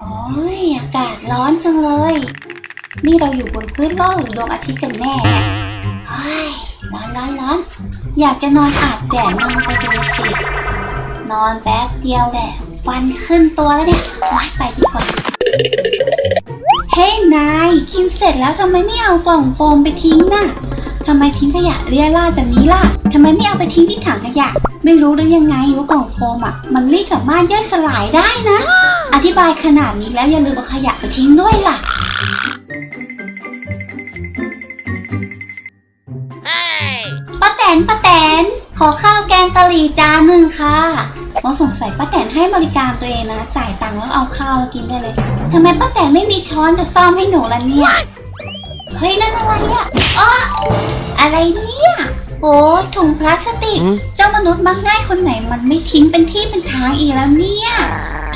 โอ้ยอากาศร้อนจังเลย นี่เราอยู่บนพื้นโลกหรือดวงอาทิตย์กันแน่เนี่ยเฮ้ยร้อนร้อนร้อนอยากจะนอนอาบแดดนอนไปดูสิ นอนแป๊บเดียวแหละฟันขึ้นตัวแล้วเนี่ยโอ๊ยไปดีกว่า เฮ้ยนาย กินเสร็จแล้วทำไมไม่เอากล่องโฟมไปทิ้งน่ะ ทำไมทิ้งขยะเลี่ยราดแบบนี้ล่ะทำไมไม่เอาไปทิ้งที่ถังขยะ ไม่รู้หรือยังไงว่ากล่องโฟมอะ มันไม่สามารถย่อยสลายได้นะ อธิบายขนาดนี้แล้วอย่าลืมเอาขยะไปทิ้งด้วยล่ะป้าแตนป้าแตน ขอข้าวแกงกะหรี่จานหนึ่งค่ะเราสงสัยป้าแตนให้บริการตัวเองนะ จ่ายตังค์แล้วเอาข้าวมากินได้เลยทำไมป้าแตนไม่มีช้อนกับซ่อมให้หนูล่ะเนี่ย เฮ้ยนั่นอะไรอะ อ๋ออะไรเนี่ยโอ้ยถุงพลาสติก เจ้ามนุษย์มักง่ายคนไหนมันไม่ทิ้งเป็นที่เป็นทางอีกแล้วเนี่ย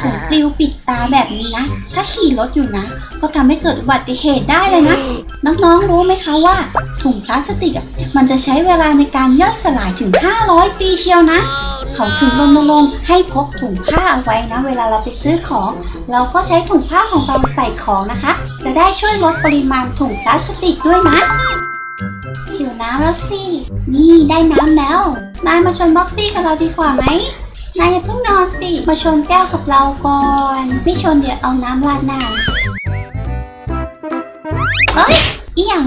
ถุงปลิวปิดตาแบบนี้นะ ถ้าขี่รถอยู่นะ ก็ทำให้เกิดอุบัติเหตุได้เลยนะ น้องๆรู้ไหมคะว่า ถุงพลาสติกอะมันจะใช้เวลาในการย่อยสลายถึง 500 ปีเชียวนะ เขาถึงรณรงค์ให้พกถุงผ้าเอาไว้นะ เวลาเราไปซื้อของ เราก็ใช้ถุงผ้าของเราใส่ของนะคะ จะได้ช่วยลดปริมาณถุงพลาสติกด้วยนะหิว น้ำแล้วสิ นี่ได้น้ำแล้ว นายมาชนบ็อกซี่กับเราดีกว่าไหม นายอย่าเพิ่งนอนสิ มาชนแก้วกับเราก่อน ไม่ชนเดี๋ยวเอาน้ำราดหน้า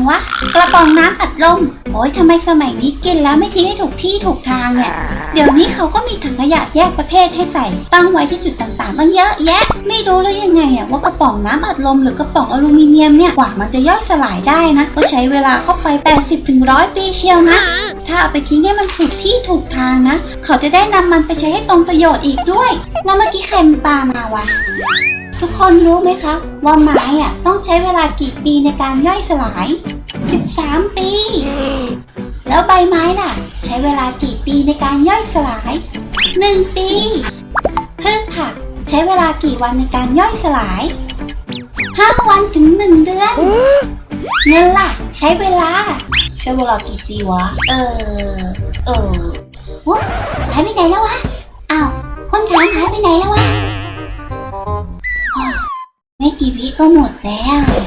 วะ กระป๋องน้ำอัดลม โอ้ยทำไมสมัยนี้กินแล้วไม่ทิ้งให้ถูกที่ถูกทางเนี่ย เดี๋ยวนี้เขาก็มีถังขยะแยกประเภทให้ใส่ ตั้งไว้ที่จุดต่างๆตั้งเยอะแยะ ไม่รู้เลยยังไงอะว่ากระป๋องน้ำอัดลมหรือกระป๋องอลูมิเนียมเนี่ยกว่ามันจะย่อยสลายได้นะ ก็ใช้เวลาเข้าไป 80-100ถึง100ปีเชียวนะ ถ้าเอาไปทิ้งให้มันถูกที่ถูกทางนะ เขาจะได้นำมันไปใช้ให้ตรงประโยชน์อีกด้วย แล้วเมื่อกี้ใครมันปามาวะ ทุกคนรู้ไหมคะ ว่าไม้อะต้องใช้เวลากี่ปีในการย่อยสลาย 13 ปี แล้วใบไม้ล่ะ ใช้เวลากี่ปีในการย่อยสลาย 1 ปีพืชผักใช้เวลากี่วันในการย่อยสลาย 5 วันถึง 1 เดือน เงินล่ะ ใช้เวลา ใช้เวลากี่ปีวะ เออ เออหายไปไหนแล้ววะ อ้าว คนถามหายไปไหนแล้ววะ ก็หมดแล้ว